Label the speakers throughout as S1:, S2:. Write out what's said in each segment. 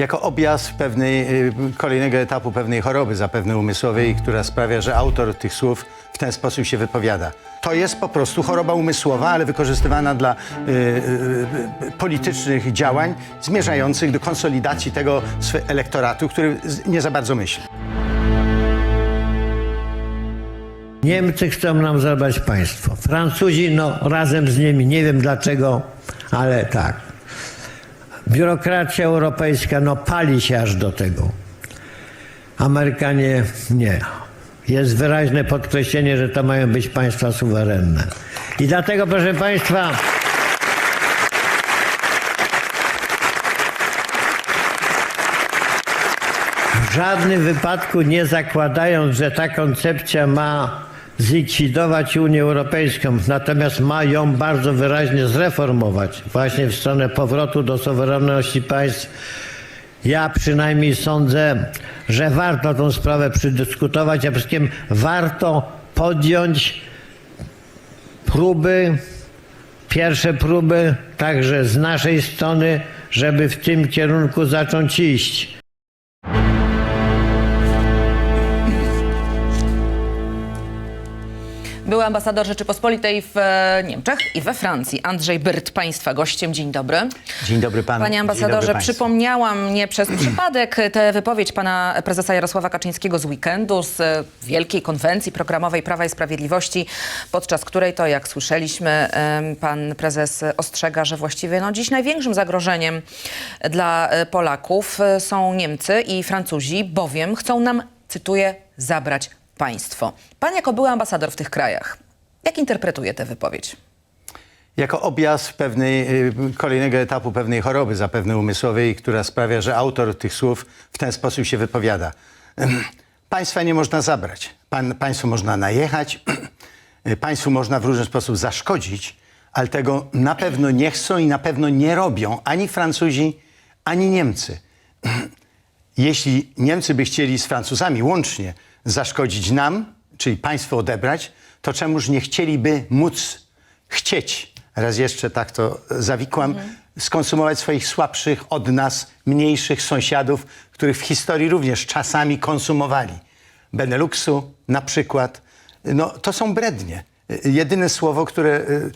S1: jako objaw pewnej, y, kolejnego etapu pewnej choroby zapewne umysłowej, która sprawia, że autor tych słów w ten sposób się wypowiada. To jest po prostu choroba umysłowa, ale wykorzystywana dla y, y, y, politycznych działań zmierzających do konsolidacji tego elektoratu, który nie za bardzo myśli.
S2: Niemcy chcą nam zabrać państwo. Francuzi, no razem z nimi, nie wiem dlaczego, ale tak. Biurokracja europejska, no pali się aż do tego. Amerykanie nie. Jest wyraźne podkreślenie, że to mają być państwa suwerenne. I dlatego, proszę państwa, w żadnym wypadku nie zakładając, że ta koncepcja ma zlikwidować Unię Europejską, natomiast ma ją bardzo wyraźnie zreformować właśnie w stronę powrotu do suwerenności państw. Ja przynajmniej sądzę, że warto tą sprawę przedyskutować, a przede wszystkim warto podjąć próby, pierwsze próby także z naszej strony, żeby w tym kierunku zacząć iść.
S3: Były ambasador Rzeczypospolitej w e, Niemczech i we Francji. Andrzej Byrt, państwa gościem. Dzień dobry.
S1: Dzień dobry panu.
S3: Panie
S1: dobry
S3: ambasadorze, przypomniałam mnie przez przypadek tę wypowiedź pana prezesa Jarosława Kaczyńskiego z weekendu, z e, wielkiej konwencji programowej Prawa i Sprawiedliwości, podczas której to, jak słyszeliśmy, pan prezes ostrzega, że właściwie no, dziś największym zagrożeniem dla e, Polaków są Niemcy i Francuzi, bowiem chcą nam, cytuję, zabrać państwo. Pan jako były ambasador w tych krajach, jak interpretuje tę wypowiedź?
S1: jako objaw pewnej, y, kolejnego etapu pewnej choroby zapewne umysłowej, która sprawia, że autor tych słów w ten sposób się wypowiada. Państwa nie można zabrać. Pan, państwu można najechać, państwu można w różny sposób zaszkodzić, ale tego na pewno nie chcą i na pewno nie robią ani Francuzi, ani Niemcy. Jeśli Niemcy by chcieli z Francuzami łącznie zaszkodzić nam, czyli państwo odebrać, to czemuż nie chcieliby móc chcieć, raz jeszcze tak to zawikłam, skonsumować swoich słabszych od nas, mniejszych sąsiadów, których w historii również czasami konsumowali. Beneluxu na przykład. No, to są brednie. Jedyne słowo, które y,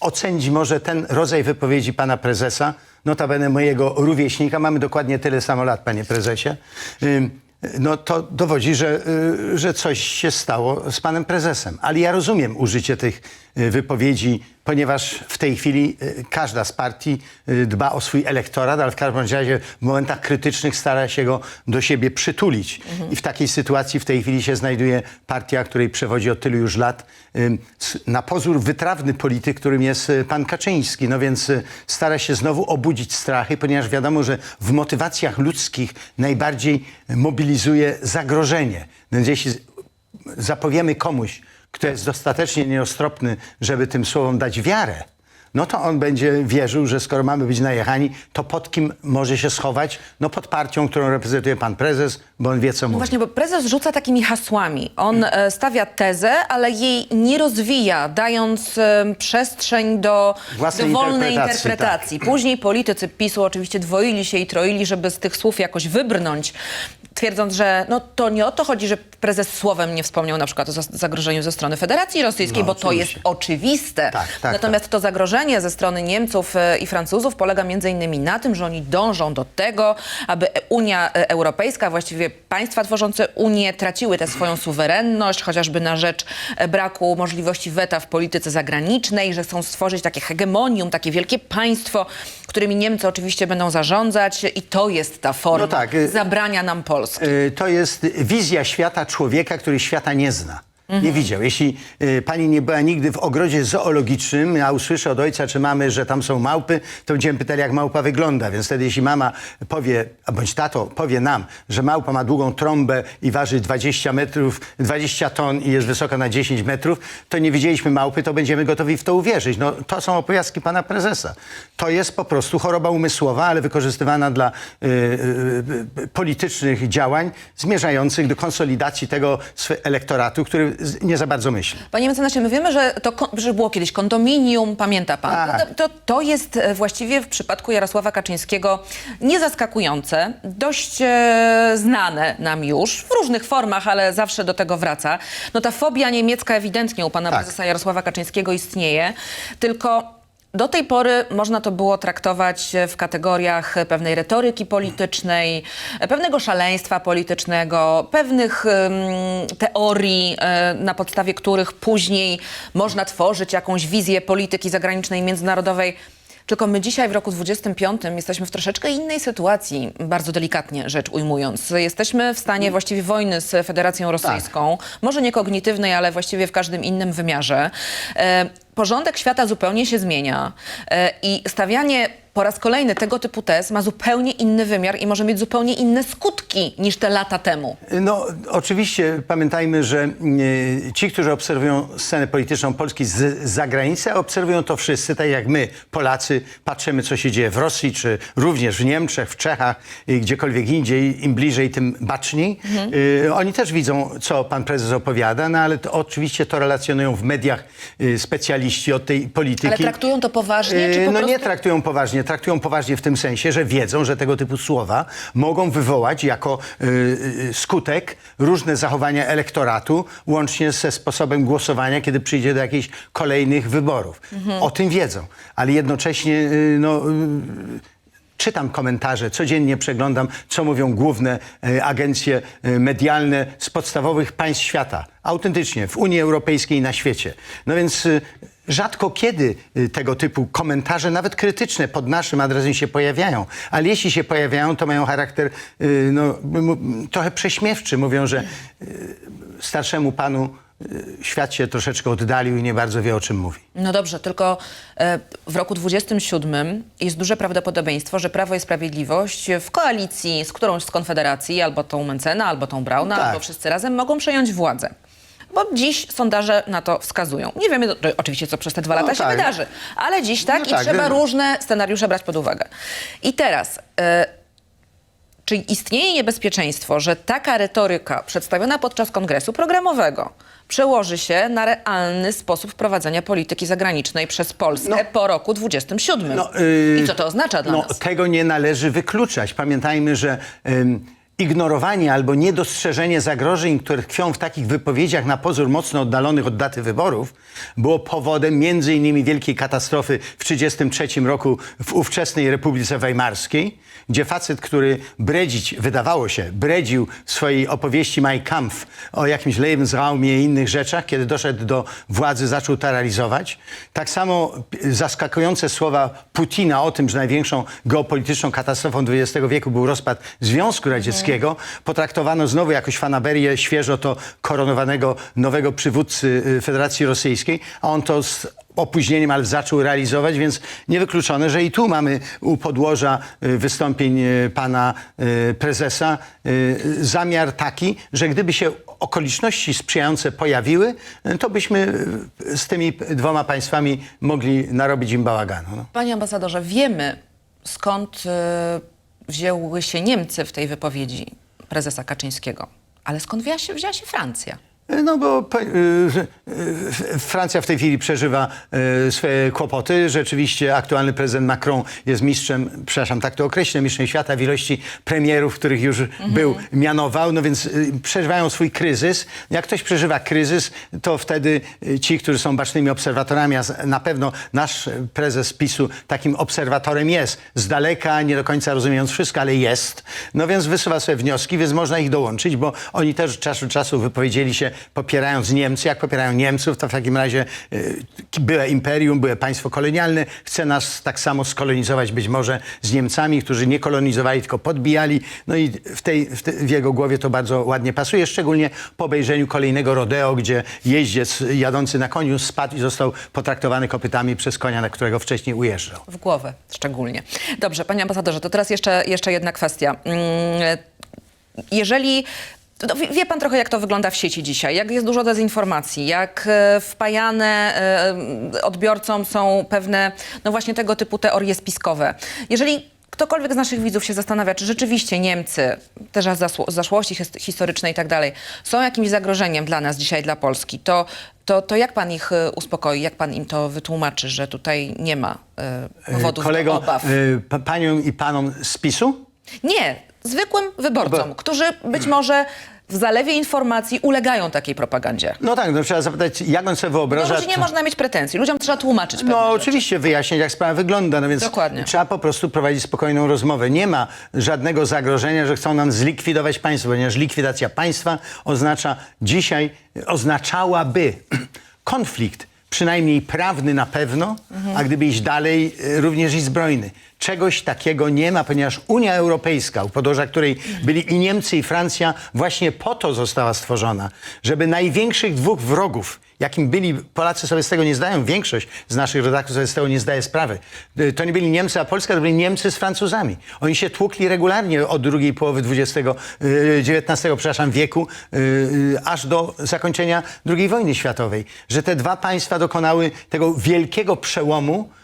S1: ocenić może ten rodzaj wypowiedzi pana prezesa, notabene mojego rówieśnika, mamy dokładnie tyle samo lat, panie prezesie, Ym, no to dowodzi, że, y, że coś się stało z panem prezesem. Ale ja rozumiem użycie tych wypowiedzi, ponieważ w tej chwili y, każda z partii y, dba o swój elektorat, ale w każdym razie w momentach krytycznych stara się go do siebie przytulić. I w takiej sytuacji w tej chwili się znajduje partia, której przewodzi od tylu już lat na pozór wytrawny polityk, którym jest pan Kaczyński. No więc stara się znowu obudzić strachy, ponieważ wiadomo, że w motywacjach ludzkich najbardziej mobilizuje zagrożenie. Więc jeśli zapowiemy komuś, kto jest dostatecznie nieostropny, żeby tym słowom dać wiarę, no to on będzie wierzył, że skoro mamy być najechani, to pod kim może się schować? No pod partią, którą reprezentuje pan prezes, bo on wie, co
S3: No
S1: mówi.
S3: właśnie, bo prezes rzuca takimi hasłami. On e, stawia tezę, ale jej nie rozwija, dając e, przestrzeń do,
S1: Własnej
S3: do wolnej
S1: interpretacji, tak.
S3: interpretacji. Później politycy PiSu oczywiście dwoili się i troili, żeby z tych słów jakoś wybrnąć, twierdząc, że no, to nie o to chodzi, że prezes słowem nie wspomniał na przykład o zagrożeniu ze strony Federacji Rosyjskiej,
S1: No,
S3: bo to
S1: oczywiście.
S3: jest oczywiste.
S1: Tak, tak,
S3: Natomiast to zagrożenie ze strony Niemców e, i Francuzów polega między innymi na tym, że oni dążą do tego, aby Unia e, Europejska, właściwie państwa tworzące Unię traciły tę swoją suwerenność, chociażby na rzecz e, braku możliwości weta w polityce zagranicznej, że chcą stworzyć takie hegemonium, takie wielkie państwo, którymi Niemcy oczywiście będą zarządzać i to jest ta forma
S1: No tak, y-
S3: zabrania nam Polski.
S1: Y, to jest wizja świata człowieka, który świata nie zna. Nie widział. Jeśli y, pani nie była nigdy w ogrodzie zoologicznym, a usłyszę od ojca czy mamy, że tam są małpy, to będziemy pytali, jak małpa wygląda. Więc wtedy, jeśli mama powie, a bądź tato powie nam, że małpa ma długą trąbę i waży 20 metrów, 20 ton i jest wysoka na 10 metrów, to nie widzieliśmy małpy, to będziemy gotowi w to uwierzyć. No, to są opowiastki pana prezesa. To jest po prostu choroba umysłowa, ale wykorzystywana dla y, y, y, politycznych działań zmierzających do konsolidacji tego elektoratu, który nie za bardzo myśli.
S3: Panie mecenasie, my wiemy, że to że było kiedyś kondominium, pamięta pan.
S1: Tak.
S3: To, to, to jest e, właściwie w przypadku Jarosława Kaczyńskiego niezaskakujące, dość e, znane nam już, w różnych formach, ale zawsze do tego wraca. No ta fobia niemiecka ewidentnie u pana
S1: Tak.
S3: prezesa Jarosława Kaczyńskiego istnieje, tylko do tej pory można to było traktować w kategoriach pewnej retoryki politycznej, pewnego szaleństwa politycznego, pewnych em, teorii, e, na podstawie których później można tworzyć jakąś wizję polityki zagranicznej, międzynarodowej. Tylko my dzisiaj w roku 25 jesteśmy w troszeczkę innej sytuacji, bardzo delikatnie rzecz ujmując. Jesteśmy w stanie właściwie wojny z Federacją Rosyjską, może nie kognitywnej, ale właściwie w każdym innym wymiarze. Porządek świata zupełnie się zmienia e, i stawianie po raz kolejny tego typu tez ma zupełnie inny wymiar i może mieć zupełnie inne skutki niż te lata temu.
S1: No, oczywiście pamiętajmy, że e, ci, którzy obserwują scenę polityczną Polski z, zagranicy, obserwują to wszyscy, tak jak my, Polacy, patrzymy, co się dzieje w Rosji, czy również w Niemczech, w Czechach, i gdziekolwiek indziej, im bliżej, tym baczniej. E, oni też widzą, co pan prezes opowiada, no ale to, oczywiście to relacjonują w mediach e, specjaliści od tej polityki.
S3: Ale traktują to poważnie, czy po
S1: no
S3: prostu...
S1: nie traktują poważnie. Traktują poważnie w tym sensie, że wiedzą, że tego typu słowa mogą wywołać jako y, y, skutek różne zachowania elektoratu, łącznie ze sposobem głosowania, kiedy przyjdzie do jakichś kolejnych wyborów. O tym wiedzą, ale jednocześnie y, no, Czytam komentarze, codziennie przeglądam, co mówią główne e, agencje e, medialne z podstawowych państw świata. Autentycznie, w Unii Europejskiej i na świecie. No więc e, rzadko kiedy e, tego typu komentarze, nawet krytyczne, pod naszym adresem się pojawiają. Ale jeśli się pojawiają, to mają charakter e, no, trochę prześmiewczy. Mówią, że e, starszemu panu świat się troszeczkę oddalił i nie bardzo wie, o czym mówi.
S3: No dobrze, tylko e, w roku 27 jest duże prawdopodobieństwo, że Prawo i Sprawiedliwość w koalicji z którąś z konfederacji, albo tą Mencena, albo tą Brauna,
S1: No tak.
S3: albo wszyscy razem mogą przejąć władzę. Bo dziś sondaże na to wskazują. Nie wiemy do- oczywiście, co przez te dwa
S1: No
S3: lata się
S1: tak.
S3: wydarzy, ale dziś tak
S1: No
S3: i
S1: tak,
S3: trzeba
S1: no.
S3: różne scenariusze brać pod uwagę. I teraz... E, czy istnieje niebezpieczeństwo, że taka retoryka przedstawiona podczas kongresu programowego przełoży się na realny sposób prowadzenia polityki zagranicznej przez Polskę
S1: No.
S3: po roku 27?
S1: No, yy,
S3: I co to oznacza dla
S1: no,
S3: nas?
S1: Tego nie należy wykluczać. Pamiętajmy, że ym, ignorowanie albo niedostrzeżenie zagrożeń, które tkwią w takich wypowiedziach na pozór mocno oddalonych od daty wyborów, było powodem między innymi wielkiej katastrofy w 1933 roku w ówczesnej Republice Weimarskiej, gdzie facet, który bredzić, wydawało się, bredził w swojej opowieści Mein Kampf o jakimś Lebensraumie i innych rzeczach, kiedy doszedł do władzy, zaczął to realizować. Tak samo zaskakujące słowa Putina o tym, że największą geopolityczną katastrofą XX wieku był rozpad Związku Radzieckiego, potraktowano znowu jakoś fanaberię świeżo to koronowanego nowego przywódcy y, Federacji Rosyjskiej, a on to z opóźnieniem, ale zaczął realizować, więc niewykluczone, że i tu mamy u podłoża y, wystąpień y, pana prezesa zamiar taki, że gdyby się okoliczności sprzyjające pojawiły, to byśmy z tymi dwoma państwami mogli narobić im bałaganu. No.
S3: Panie ambasadorze, wiemy skąd wzięły się Niemcy w tej wypowiedzi prezesa Kaczyńskiego. Ale skąd wzięła się, wzięła się Francja?
S1: No bo y, y, Francja w tej chwili przeżywa swoje kłopoty. Rzeczywiście aktualny prezydent Macron jest mistrzem, przepraszam, tak to określę, mistrzem świata w ilości premierów, których już był, mianował, no więc przeżywają swój kryzys. Jak ktoś przeżywa kryzys, to wtedy ci, którzy są bacznymi obserwatorami, a na pewno nasz prezes PiSu takim obserwatorem jest. Z daleka, nie do końca rozumiejąc wszystko, ale jest. No więc wysuwa swoje wnioski, więc można ich dołączyć, bo oni też od czasu do czasu wypowiedzieli się popierając Niemcy. Jak popierają Niemców, to w takim razie y, byłe imperium, byłe państwo kolonialne chce nas tak samo skolonizować być może z Niemcami, którzy nie kolonizowali, tylko podbijali. No i w, tej, w, te, w jego głowie to bardzo ładnie pasuje, szczególnie po obejrzeniu kolejnego rodeo, gdzie jeździec jadący na koniu spadł i został potraktowany kopytami przez konia, na którego wcześniej ujeżdżał.
S3: W głowę szczególnie. Dobrze, panie ambasadorze, to teraz jeszcze, jeszcze jedna kwestia. Mm, Jeżeli. No, wie- pan trochę, jak to wygląda w sieci dzisiaj, jak jest dużo dezinformacji, jak e, wpajane e, odbiorcom są pewne, no właśnie tego typu teorie spiskowe. Jeżeli ktokolwiek z naszych widzów się zastanawia, czy rzeczywiście Niemcy, też z zaszłości his- historycznej i tak dalej, są jakimś zagrożeniem dla nas dzisiaj, dla Polski, to, to, to jak pan ich e, uspokoi, jak pan im to wytłumaczy, że tutaj nie ma powodów
S1: Kolego,
S3: do obaw?
S1: pa- paniom i panom z PiSu?
S3: Nie, zwykłym wyborcom,
S1: Bo-
S3: którzy być może w zalewie informacji ulegają takiej propagandzie.
S1: No tak, no trzeba zapytać, jak on sobie
S3: Do
S1: wyobraża...
S3: ludzi nie można mieć pretensji, ludziom trzeba tłumaczyć pewne
S1: No
S3: rzeczy.
S1: oczywiście wyjaśniać, jak sprawa wygląda, no więc
S3: Dokładnie.
S1: trzeba po prostu prowadzić spokojną rozmowę. Nie ma żadnego zagrożenia, że chcą nam zlikwidować państwo, ponieważ likwidacja państwa oznacza dzisiaj, oznaczałaby konflikt, przynajmniej prawny na pewno, a gdyby iść dalej, y, również i zbrojny. Czegoś takiego nie ma, ponieważ Unia Europejska, u podłoża której byli i Niemcy, i Francja, właśnie po to została stworzona, żeby największych dwóch wrogów, jakim byli, Polacy sobie z tego nie zdają, większość z naszych rodaków sobie z tego nie zdaje sprawy. Y, To nie byli Niemcy, a Polska to byli Niemcy z Francuzami. Oni się tłukli regularnie od drugiej połowy XX, y, XIX, przepraszam, wieku, y, y, aż do zakończenia II wojny światowej. Że te dwa państwa dokonały tego wielkiego przełomu y,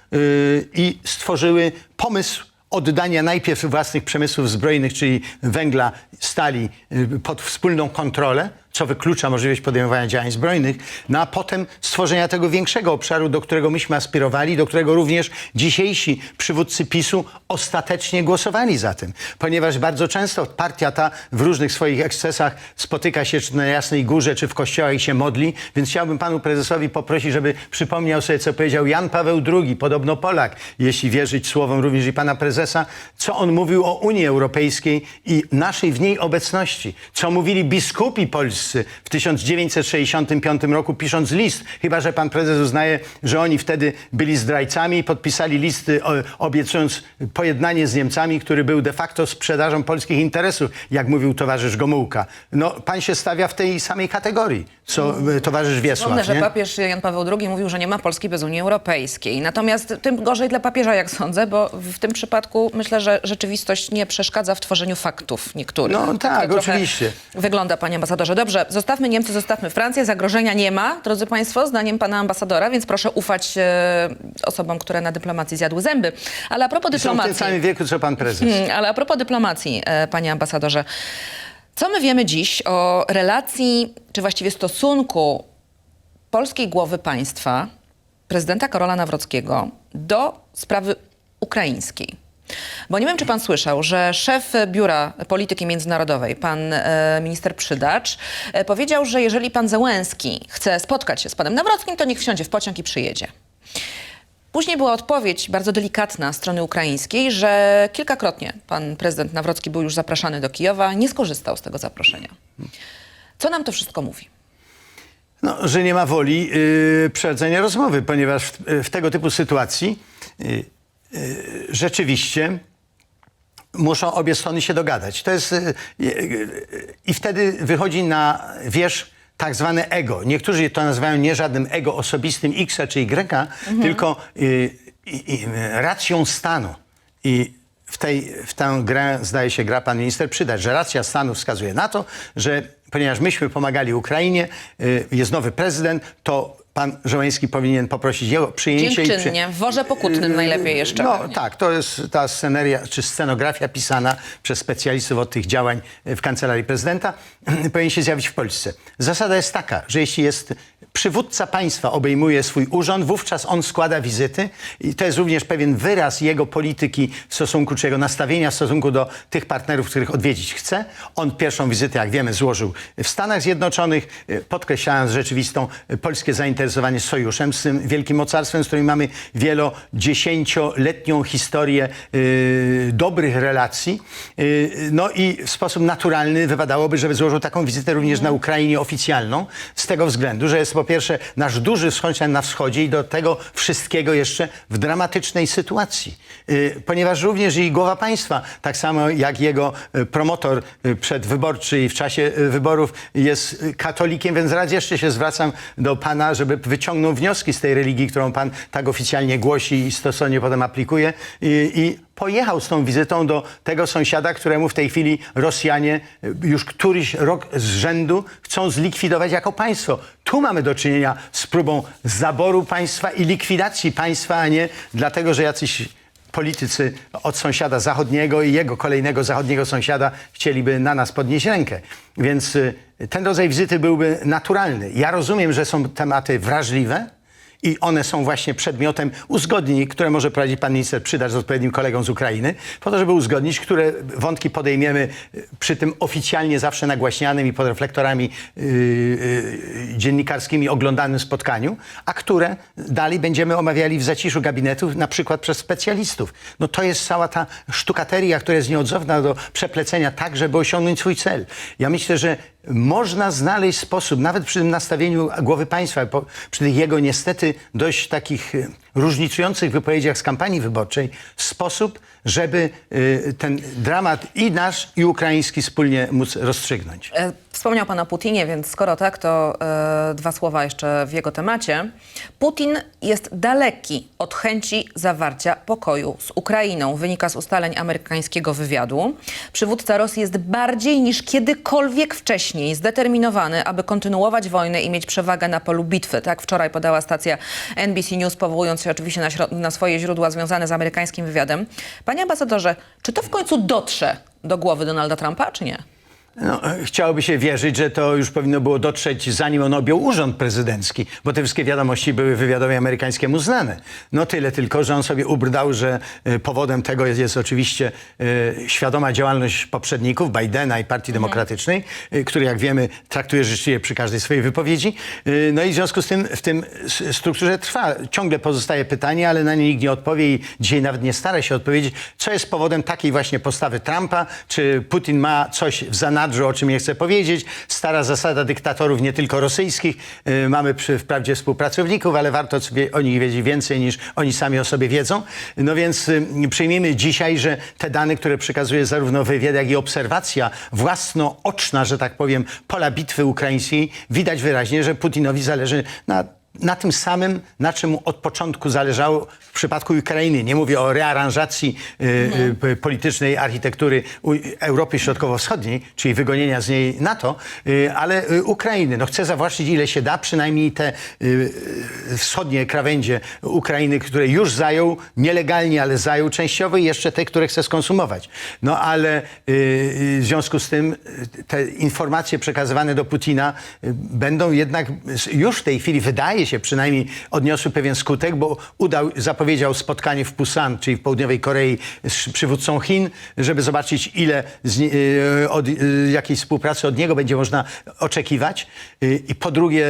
S1: i stworzyły pomysł oddania najpierw własnych przemysłów zbrojnych, czyli węgla, stali y, pod wspólną kontrolę, co wyklucza możliwość podejmowania działań zbrojnych, no a potem stworzenia tego większego obszaru, do którego myśmy aspirowali, do którego również dzisiejsi przywódcy PiSu ostatecznie głosowali za tym. Ponieważ bardzo często partia ta w różnych swoich ekscesach spotyka się czy na Jasnej Górze, czy w kościołach i się modli, więc chciałbym panu prezesowi poprosić, żeby przypomniał sobie, co powiedział Jan Paweł II, podobno Polak, jeśli wierzyć słowom również i pana prezesa, co on mówił o Unii Europejskiej i naszej w niej obecności, co mówili biskupi polscy w 1965 roku, pisząc list, chyba że pan prezes uznaje, że oni wtedy byli zdrajcami i podpisali listy, obiecując pojednanie z Niemcami, który był de facto sprzedażą polskich interesów, jak mówił towarzysz Gomułka. No, pan się stawia w tej samej kategorii, co e, towarzysz
S3: Wspomnę,
S1: Wiesław,
S3: że
S1: nie?
S3: papież Jan Paweł II mówił, że nie ma Polski bez Unii Europejskiej. Natomiast tym gorzej dla papieża, jak sądzę, bo w tym przypadku myślę, że rzeczywistość nie przeszkadza w tworzeniu faktów niektórych.
S1: No tak,
S3: trochę
S1: oczywiście.
S3: Wygląda, panie ambasadorze. Dobrze, zostawmy Niemcy, zostawmy Francję. Zagrożenia nie ma, drodzy państwo, zdaniem pana ambasadora, więc proszę ufać e, osobom, które na dyplomacji zjadły zęby. Ale a propos
S1: Są w tym
S3: dyplomacji...
S1: samym wieku, co pan prezes.
S3: Hmm, Ale a propos dyplomacji, e, panie ambasadorze, co my wiemy dziś o relacji, czy właściwie stosunku polskiej głowy państwa, prezydenta Karola Nawrockiego, do sprawy ukraińskiej? Bo nie wiem, czy pan słyszał, że szef Biura Polityki Międzynarodowej, pan e, minister Przydacz, e, powiedział, że jeżeli pan Zełenski chce spotkać się z panem Nawrockim, to niech wsiądzie w pociąg i przyjedzie. Później była odpowiedź bardzo delikatna strony ukraińskiej, że kilkakrotnie pan prezydent Nawrocki był już zapraszany do Kijowa, nie skorzystał z tego zaproszenia. Co nam to wszystko mówi?
S1: No, że nie ma woli yy, przeprowadzenia rozmowy, ponieważ w, w tego typu sytuacji yy, rzeczywiście muszą obie strony się dogadać. To jest, yy, yy, I wtedy wychodzi na wierzch tak zwane ego. Niektórzy to nazywają nie żadnym ego osobistym X czy Y, tylko yy, i- i, racją stanu. I w, tej, w tę grę, zdaje się, gra pan minister Przydacz, że racja stanu wskazuje na to, że ponieważ myśmy pomagali Ukrainie, y, jest nowy prezydent, to pan Żołański powinien poprosić jego przyjęcie.
S3: Dziękczynnie, w worze pokutnym najlepiej jeszcze.
S1: No
S3: pewnie.
S1: tak, to jest ta sceneria, czy scenografia pisana przez specjalistów od tych działań w Kancelarii Prezydenta, powinien się zjawić w Polsce. Zasada jest taka, że jeśli jest przywódca państwa obejmuje swój urząd, wówczas on składa wizyty i to jest również pewien wyraz jego polityki w stosunku, czy jego nastawienia w stosunku do tych partnerów, których odwiedzić chce. On pierwszą wizytę, jak wiemy, złożył w Stanach Zjednoczonych, y, podkreślając rzeczywistą y, polskie zainteresowanie sojuszem z tym wielkim mocarstwem, z którym mamy wielodziesięcioletnią historię y, dobrych relacji. Y, no i w sposób naturalny wypadałoby, żeby złożył taką wizytę również na Ukrainie oficjalną, z tego względu, że jest po pierwsze nasz duży wschodnian na wschodzie i do tego wszystkiego jeszcze w dramatycznej sytuacji. Y, ponieważ również i głowa państwa, tak samo jak jego y, promotor y, przedwyborczy i w czasie y, wyborów jest katolikiem, więc raz jeszcze się zwracam do pana, żeby wyciągnął wnioski z tej religii, którą pan tak oficjalnie głosi i stosownie potem aplikuje i, i pojechał z tą wizytą do tego sąsiada, któremu w tej chwili Rosjanie y, już któryś rok z rzędu chcą zlikwidować jako państwo. Tu mamy do czynienia z próbą zaboru państwa i likwidacji państwa, a nie dlatego, że jacyś politycy od sąsiada zachodniego i jego kolejnego zachodniego sąsiada chcieliby na nas podnieść rękę. Więc y, ten rodzaj wizyty byłby naturalny. Ja rozumiem, że są tematy wrażliwe, i one są właśnie przedmiotem uzgodnień, które może prowadzić pan minister Przydacz z odpowiednim kolegą z Ukrainy, po to, żeby uzgodnić, które wątki podejmiemy y, przy tym oficjalnie zawsze nagłaśnianym i pod reflektorami yy, yy, dziennikarskimi oglądanym spotkaniu, a które dalej będziemy omawiali w zaciszu gabinetów, na przykład przez specjalistów. No to jest cała ta sztukateria, która jest nieodzowna do przeplecenia tak, żeby osiągnąć swój cel. Ja myślę, że można znaleźć sposób, nawet przy tym nastawieniu głowy państwa, przy tych jego niestety dość takich e, różnicujących wypowiedziach z kampanii wyborczej, sposób, żeby e, ten dramat i nasz, i ukraiński wspólnie móc rozstrzygnąć.
S3: E, Wspomniał pan o Putinie, więc skoro tak, to e, dwa słowa jeszcze w jego temacie. Putin jest daleki od chęci zawarcia pokoju z Ukrainą, wynika z ustaleń amerykańskiego wywiadu. Przywódca Rosji jest bardziej niż kiedykolwiek wcześniej zdeterminowany, aby kontynuować wojnę i mieć przewagę na polu bitwy. Tak wczoraj podała stacja NBC News, powołując się oczywiście na, na swoje źródła związane z amerykańskim wywiadem. Panie ambasadorze, czy to w końcu dotrze do głowy Donalda Trumpa, czy nie?
S1: No, e, chciałoby się wierzyć, że to już powinno było dotrzeć, zanim on objął urząd prezydencki, bo te wszystkie wiadomości były wywiadowi amerykańskiemu znane. No tyle tylko, że on sobie ubrał, że e, powodem tego jest, jest oczywiście e, świadoma działalność poprzedników, Bidena i Partii Demokratycznej, e, który jak wiemy traktuje życzliwie przy każdej swojej wypowiedzi. E, no i w związku z tym w tym strukturze trwa. Ciągle pozostaje pytanie, ale na nie nikt nie odpowie i dzisiaj nawet nie stara się odpowiedzieć, co jest powodem takiej właśnie postawy Trumpa, czy Putin ma coś w zanadrzu, o czym nie chcę powiedzieć. Stara zasada dyktatorów, nie tylko rosyjskich. Yy, mamy przy, wprawdzie współpracowników, ale warto sobie o nich wiedzieć więcej niż oni sami o sobie wiedzą. No więc yy, przyjmijmy dzisiaj, że te dane, które przekazuje zarówno wywiad, jak i obserwacja własnooczna, że tak powiem, pola bitwy ukraińskiej, widać wyraźnie, że Putinowi zależy na na tym samym, na czym od początku zależało przypadku Ukrainy. Nie mówię o rearanżacji y, y, politycznej architektury Europy Środkowo-Wschodniej, czyli wygonienia z niej NATO, y, ale y, Ukrainy. No chce zawłaszczyć ile się da, przynajmniej te y, y, wschodnie krawędzie Ukrainy, które już zajął nielegalnie, ale zajął częściowo i jeszcze te, które chce skonsumować. No ale y, w związku z tym te informacje przekazywane do Putina y, będą jednak już w tej chwili wydaje się przynajmniej odniosły pewien skutek, bo udał, zapowiedział spotkanie w Pusan, czyli w południowej Korei z przywódcą Chin, żeby zobaczyć ile z, y, od y, jakiej współpracy od niego będzie można oczekiwać. Y, I po drugie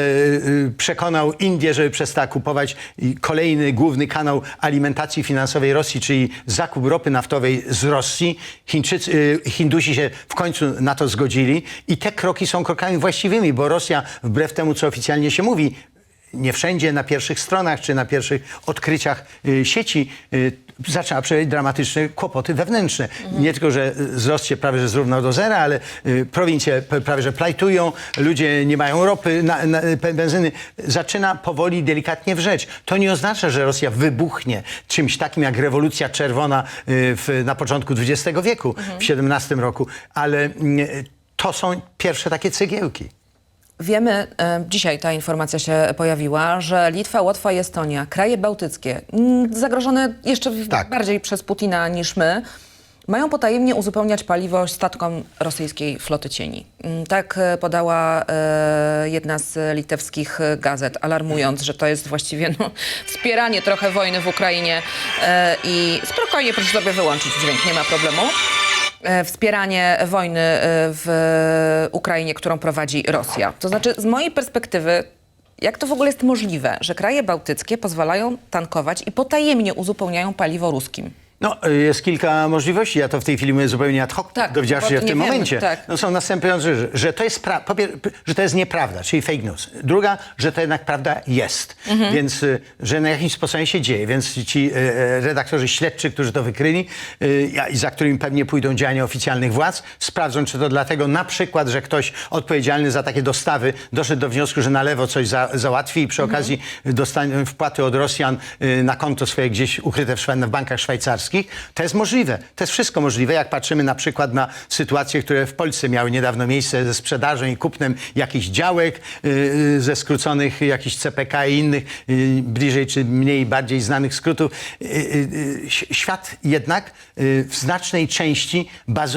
S1: przekonał Indię, żeby przestała kupować kolejny główny kanał alimentacji finansowej Rosji, czyli zakup ropy naftowej z Rosji. Chińczycy, Hindusi się w końcu na to zgodzili i te kroki są krokami właściwymi, bo Rosja wbrew temu, co oficjalnie się mówi, nie wszędzie na pierwszych stronach czy na pierwszych odkryciach y, sieci y, zaczęła przeżywać dramatyczne kłopoty wewnętrzne. Nie tylko, że wzrost się prawie że zrównał do zera, ale y, prowincje prawie że plajtują, ludzie nie mają ropy, na, na, benzyny. Zaczyna powoli, delikatnie wrzeć. To nie oznacza, że Rosja wybuchnie czymś takim jak rewolucja czerwona w, na początku XX wieku, w XVII roku, ale to są pierwsze takie cegiełki.
S3: Wiemy, e, dzisiaj ta informacja się pojawiła, że Litwa, Łotwa i Estonia, kraje bałtyckie, mm, zagrożone jeszcze
S1: Tak.
S3: bardziej przez Putina niż my, mają potajemnie uzupełniać paliwo statkom rosyjskiej floty cieni. Mm, Tak e, podała e, jedna z litewskich gazet, alarmując, że to jest właściwie no, wspieranie trochę wojny w Ukrainie i spokojnie proszę sobie wyłączyć dźwięk, nie ma problemu. E, wspieranie wojny e, w Ukrainie, którą prowadzi Rosja. To znaczy, z mojej perspektywy, jak to w ogóle jest możliwe, że kraje bałtyckie pozwalają tankować i potajemnie uzupełniają paliwo ruskim?
S1: No, jest kilka możliwości. Ja to w tej chwili mówię zupełnie ad hoc,
S3: Tak,
S1: dowiedziawszy
S3: bo
S1: się w tym
S3: wiemy,
S1: momencie.
S3: tak.
S1: No, są następujące rzeczy, że to jest pra- że to jest nieprawda, czyli fake news. Druga, że to jednak prawda jest.
S3: Mhm.
S1: Więc, y, że na jakimś sposobie się dzieje. Więc ci y, redaktorzy śledczy, którzy to wykryli ja- i za którymi pewnie pójdą działania oficjalnych władz, sprawdzą, czy to dlatego na przykład, że ktoś odpowiedzialny za takie dostawy doszedł do wniosku, że na lewo coś za, załatwi i
S3: Mhm.
S1: przy okazji dostanie wpłaty od Rosjan y, na konto swoje gdzieś ukryte w, w bankach szwajcarskich. To jest możliwe. To jest wszystko możliwe, jak patrzymy na przykład na sytuacje, które w Polsce miały niedawno miejsce ze sprzedażą i kupnem jakichś działek y, y, ze skróconych jakichś CPK i innych y, bliżej czy mniej bardziej znanych skrótów. Y, y, y, ś- Świat jednak y, w znacznej części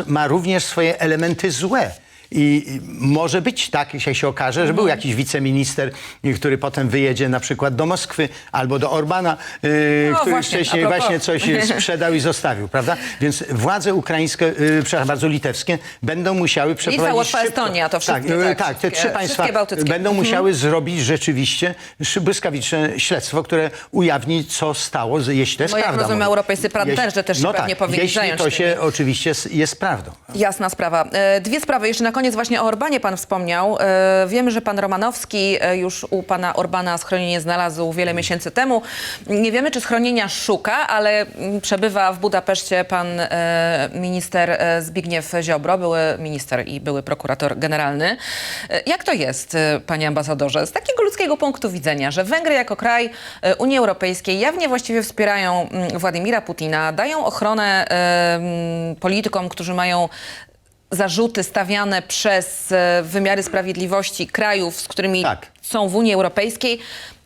S1: ma również swoje elementy złe. I może być tak, jeśli się okaże, że był jakiś wiceminister, który potem wyjedzie na przykład do Moskwy albo do Orbana, y,
S3: No
S1: który
S3: właśnie,
S1: wcześniej
S3: a propos.
S1: właśnie coś sprzedał i zostawił, prawda? Więc władze ukraińskie, y, przepraszam bardzo, litewskie będą musiały przeprowadzić
S3: Łotwa,
S1: szybko-
S3: Estonia, to wszystkie,
S1: tak, y,
S3: tak,
S1: tak, te
S3: wszystkie-
S1: trzy państwa
S3: wszystkie bałtyckie.
S1: będą
S3: Mhm.
S1: musiały zrobić rzeczywiście szy- błyskawiczne śledztwo, które ujawni, co stało, z- jeśli to jest
S3: Bo jak
S1: prawda.
S3: rozumiem,
S1: mówię.
S3: europejscy partnerzy też się
S1: no
S3: pewnie
S1: tak,
S3: powinni
S1: jeśli
S3: zająć
S1: to się oczywiście s- jest prawdą.
S3: Jasna sprawa. E, Dwie sprawy. Jeszcze na koniec właśnie o Orbanie pan wspomniał. E, Wiemy, że pan Romanowski e, już u pana Orbana schronienie znalazł wiele miesięcy temu. Nie wiemy, czy schronienia szuka, ale mm, przebywa w Budapeszcie pan e, minister Zbigniew Ziobro, były minister i były prokurator generalny. Jak to jest, panie ambasadorze, z takiego ludzkiego punktu widzenia, że Węgry jako kraj Unii Europejskiej jawnie właściwie wspierają mm, Władimira Putina, dają ochronę mm, politykom, którzy mają zarzuty stawiane przez e, wymiary sprawiedliwości krajów, z którymi
S1: Tak.
S3: są w Unii Europejskiej,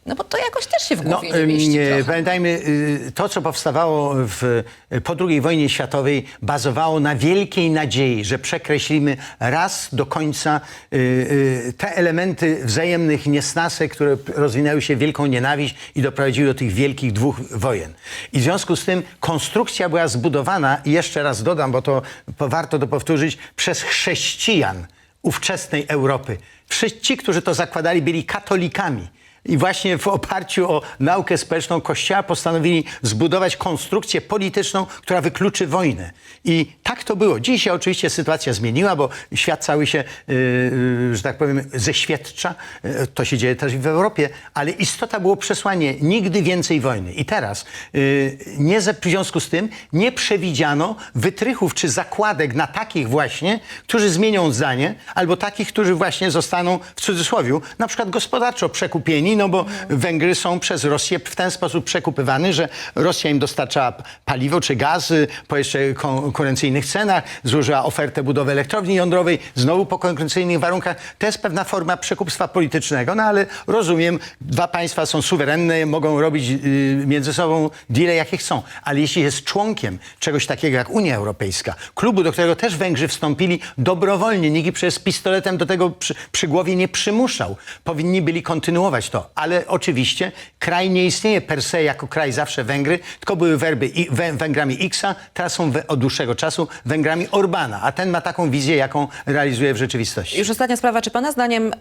S3: no bo to jakoś też się w
S1: No,
S3: głowie nie mieści trochę.
S1: pamiętajmy, y, to co powstawało w, po II wojnie światowej bazowało na wielkiej nadziei, że przekreślimy raz do końca y, y, te elementy wzajemnych niesnasek, które rozwinęły się w wielką nienawiść i doprowadziły do tych wielkich dwóch wojen. I w związku z tym konstrukcja była zbudowana, i jeszcze raz dodam, bo to warto to powtórzyć, przez chrześcijan ówczesnej Europy. Wszyscy ci, którzy to zakładali, byli katolikami. I właśnie w oparciu o naukę społeczną Kościoła postanowili zbudować konstrukcję polityczną, która wykluczy wojnę. I tak to było. Dziś się oczywiście sytuacja zmieniła, bo świat cały się, yy, że tak powiem, zeświadcza. Yy, to się dzieje też w Europie, ale istota było przesłanie nigdy więcej wojny. I teraz yy, nie ze, w związku z tym nie przewidziano wytrychów czy zakładek na takich właśnie, którzy zmienią zdanie, albo takich, którzy właśnie zostaną w cudzysłowie, na przykład gospodarczo przekupieni, no bo Węgry są przez Rosję w ten sposób przekupywany, że Rosja im dostarcza paliwo czy gaz y, po jeszcze konkurencyjnych cenach, złożyła ofertę budowy elektrowni jądrowej, znowu po konkurencyjnych warunkach. To jest pewna forma przekupstwa politycznego, no ale rozumiem, dwa państwa są suwerenne, mogą robić y, między sobą deale, jakie chcą. Ale jeśli jest członkiem czegoś takiego jak Unia Europejska, klubu, do którego też Węgrzy wstąpili dobrowolnie, nikt ich przez pistoletem do tego przy, przy głowie nie przymuszał. Powinni byli kontynuować to. Ale oczywiście kraj nie istnieje per se jako kraj zawsze Węgry, tylko były werby i, wę, Węgrami Xa, teraz są we, od dłuższego czasu Węgrami Orbana, a ten ma taką wizję, jaką realizuje w rzeczywistości.
S3: Już ostatnia sprawa. Czy pana zdaniem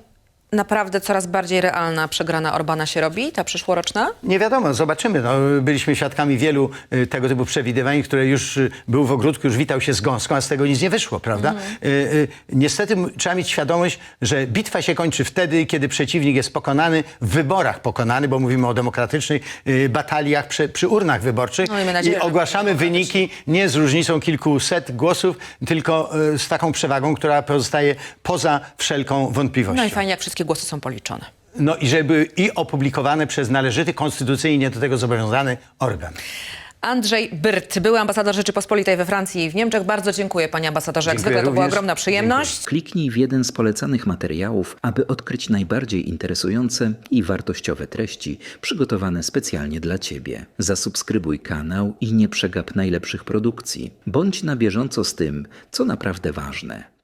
S3: naprawdę coraz bardziej realna przegrana Orbana się robi, ta przyszłoroczna?
S1: Nie wiadomo, zobaczymy. No, byliśmy świadkami wielu y, tego typu przewidywań, które już y, był w ogródku, już witał się z gąską, a z tego nic nie wyszło, prawda? Y, y, niestety trzeba mieć świadomość, że bitwa się kończy wtedy, kiedy przeciwnik jest pokonany, w wyborach pokonany, bo mówimy o demokratycznych y, bataliach przy, przy urnach wyborczych.
S3: No, miejmy nadzieję,
S1: I ogłaszamy wyniki nie z różnicą kilkuset głosów, tylko y, z taką przewagą, która pozostaje poza wszelką wątpliwością.
S3: No i fajnie, jak wszystkie głosy są policzone.
S1: No i żeby były i opublikowane przez należyty, konstytucyjnie do tego zobowiązany organ.
S3: Andrzej Byrt, były ambasador Rzeczypospolitej we Francji i w Niemczech. Bardzo dziękuję, panie ambasadorze. Jak
S1: Dziękuję
S3: zwykle to była
S1: również.
S3: ogromna przyjemność.
S4: Kliknij w jeden z polecanych materiałów, aby odkryć najbardziej interesujące i wartościowe treści przygotowane specjalnie dla Ciebie. Zasubskrybuj kanał i nie przegap najlepszych produkcji. Bądź na bieżąco z tym, co naprawdę ważne.